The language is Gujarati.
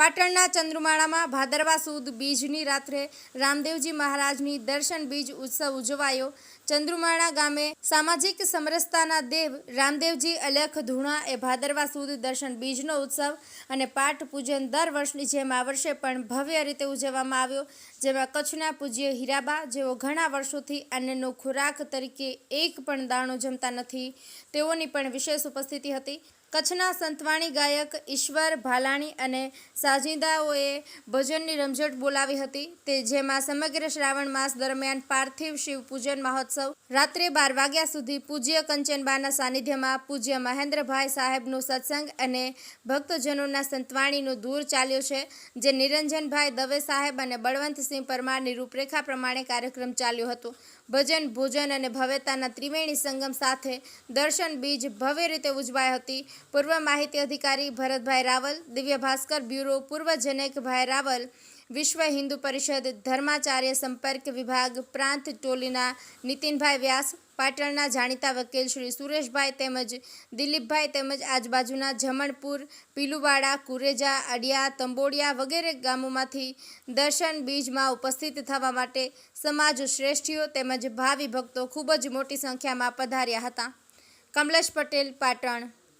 પાટણના ચંદ્રુમાળામાં ભાદરવા સુદ બીજની રાત્રે રામદેવજી મહારાજની દર્શન બીજ ઉત્સવ ઉજવાયો. ચંદ્રુમાળા ગામે સામાજિક સમરસતાના દેવ રામદેવજી અલખ ધૂણા એ ભાદરવા સુદ દર્શન બીજનો ઉત્સવ અને પાઠ પૂજન દર વર્ષની જેમ આ વર્ષે પણ ભવ્ય રીતે ઉજવવામાં આવ્યો, જેમાં કચ્છના પૂજ્ય હીરાબા જેઓ ઘણા વર્ષોથી અન્નનો ખોરાક તરીકે એક પણ દાણો જમતા નથી, તેઓની પણ વિશેષ ઉપસ્થિતિ હતી. કચ્છના સંતવાણી ગાયક ઈશ્વર ભાલાણી અને સાજિંદાઓએ ભજનની રમઝટ બોલાવી હતી તે જેમાં સમગ્ર શ્રાવણ માસ દરમિયાન પાર્થિવ શિવ પૂજન મહોત્સવ, રાત્રે બાર વાગ્યા સુધી પૂજ્ય કંચનબાના સાનિધ્યમાં પૂજ્ય મહેન્દ્રભાઈ સાહેબનો સત્સંગ અને ભક્તજનોના સંતવાણીનો દૂર ચાલ્યો છે, જે નિરંજનભાઈ દવે સાહેબ અને બળવંતસિંહ પરમારની રૂપરેખા પ્રમાણે કાર્યક્રમ ચાલ્યો હતો. ભજન, ભોજન અને ભવ્યતાના ત્રિવેણી સંગમ સાથે દર્શન બીજ ભવ્ય રીતે ઉજવાઈ હતી. પૂર્વ માહિતી અધિકારી ભરતભાઈ રાવલ, દિવ્ય ભાસ્કર બ્યુરો પૂર્વ જનકભાઈ રાવલ, વિશ્વ હિન્દુ પરિષદ ધર્માચાર્ય સંપર્ક વિભાગ પ્રાંત ટોલીના નીતિનભાઈ વ્યાસ, પાટણના જાણીતા વકીલ શ્રી સુરેશભાઈ તેમજ દિલીપભાઈ તેમજ આજુબાજુના જમણપુર, પીલુવાડા, કુરેજા, અડિયા, તંબોડિયા વગેરે ગામોમાંથી દર્શન બીજમાં ઉપસ્થિત થવા માટે સમાજ શ્રેષ્ઠીઓ તેમજ ભાવિ ભક્તો ખૂબ જ મોટી સંખ્યામાં પધાર્યા હતા. કમલેશ પટેલ, પાટણ.